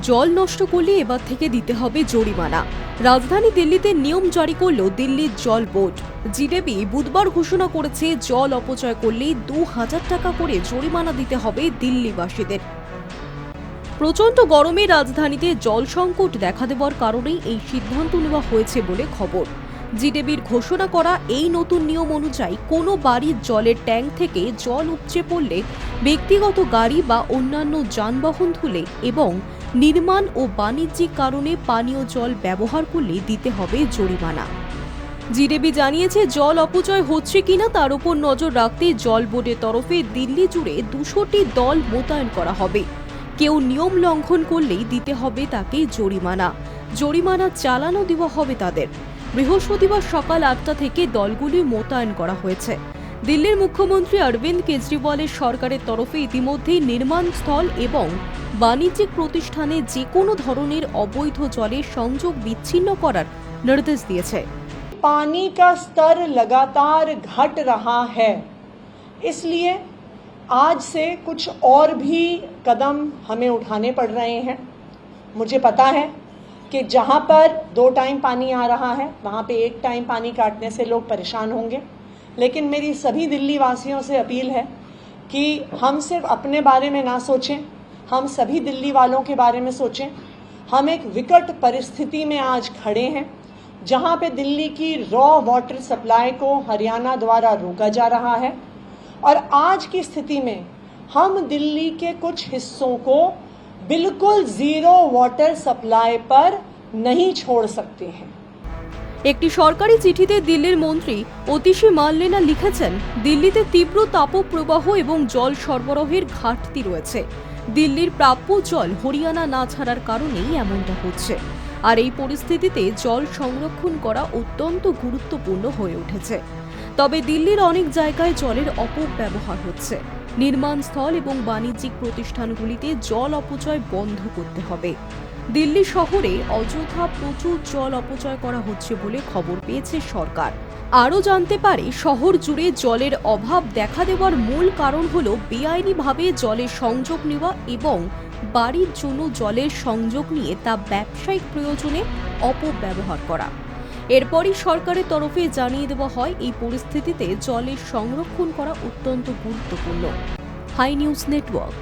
জল নষ্ট করলে এবার থেকে দিতে হবে জরিমানা। রাজধানী দিল্লিতে নিয়ম জারি করল দিল্লির জল বোর্ড। জিডেবি বুধবার ঘোষণা করেছে, জল অপচয় করলে দু হাজার টাকা করে জরিমানা দিতে হবে দিল্লিবাসীদের। প্রচণ্ড গরমে রাজধানীতে জল সংকট দেখা দেওয়ার কারণেই এই সিদ্ধান্ত নেওয়া হয়েছে বলে খবর। জিডেবির ঘোষণা করা এই নতুন নিয়ম অনুযায়ী কোনো বাড়ির জলের ট্যাঙ্ক থেকে জল উপচে পড়লে ব্যক্তিগত গাড়ি বা অন্যান্য যানবাহন ধুলে এবং নির্মাণ ও বাণিজ্যিক কারণে পানীয় জল ব্যবহার করলে দিতে হবে জরিমানা। জিডেবি জানিয়েছে, জল অপচয় হচ্ছে কিনা তার উপর নজর রাখতে জল বোর্ডের তরফে দিল্লি জুড়ে দুশোটি দল মোতায়েন করা হবে। কেউ নিয়ম লঙ্ঘন করলেই দিতে হবে তাকে জরিমানা। জরিমানা চালানো দেওয়া হবে তাদের। বৃহস্পতিবার সকাল আটটা থেকে দলগুলি মোতায়েন করা হয়েছে। দিল্লির মুখ্যমন্ত্রী অরবিন্দ কেজরিওয়ালের সরকারের তরফে ইতিমধ্যেই নির্মাণ স্থল এবং বাণিজ্যিক প্রতিষ্ঠানে যে কোনো ধরনের অবৈধ জলের সংযোগ বিচ্ছিন্ন করার নির্দেশ দিয়েছে पानी का स्तर लगातार घट रहा है इसलिए आज से कुछ और भी कदम हमें उठाने पड़ रहे हैं मुझे पता है कि जहाँ पर दो टाइम पानी आ रहा है वहाँ पे एक टाइम पानी काटने से लोग परेशान होंगे लेकिन मेरी सभी दिल्ली वासियों से अपील है कि हम सिर्फ़ अपने बारे में ना सोचें, हम सभी दिल्ली वालों के बारे में सोचें। हम एक विकट परिस्थिति में आज खड़े हैं, जहाँ पे दिल्ली की रॉ वाटर सप्लाई को हरियाणा द्वारा रोका जा रहा है। और आज की स्थिति में हम दिल्ली के कुछ हिस्सों को बिल्कुल ज़ीरो वाटर सप्लाई पर नहीं छोड़ सकते हैं। একটি সরকারি চিঠিতে দিল্লির মন্ত্রী অতিশী মাল্লেনা লিখেছেন, দিল্লিতে তীব্র তাপপ্রবাহ এবং জল সরবরাহের ঘাটতি রয়েছে। দিল্লির প্রাপ্য জল হরিয়ানা না ছাড়ার কারণেই এমনটা হচ্ছে। আর এই পরিস্থিতিতে জল সংরক্ষণ করা অত্যন্ত গুরুত্বপূর্ণ হয়ে উঠেছে। তবে দিল্লির অনেক জায়গায় জলের অপব্যবহার হচ্ছে। নির্মাণস্থল এবং বাণিজ্যিক প্রতিষ্ঠানগুলিতে জল অপচয় বন্ধ করতে হবে। দিল্লি শহরে অযথা প্রচুর জল অপচয় করা হচ্ছে বলে খবর পেয়েছে সরকার। আরও জানতে পারে, শহর জুড়ে জলের অভাব দেখা দেওয়ার মূল কারণ হল বেআইনিভাবে জলের সংযোগ নেওয়া এবং বাড়ির জন্য জলের সংযোগ নিয়ে তা ব্যবসায়িক প্রয়োজনে অপব্যবহার করা। এরপরই সরকারের তরফে জানিয়ে দেওয়া হয়, এই পরিস্থিতিতে জলের সংরক্ষণ করা অত্যন্ত গুরুত্বপূর্ণ। Hi news network.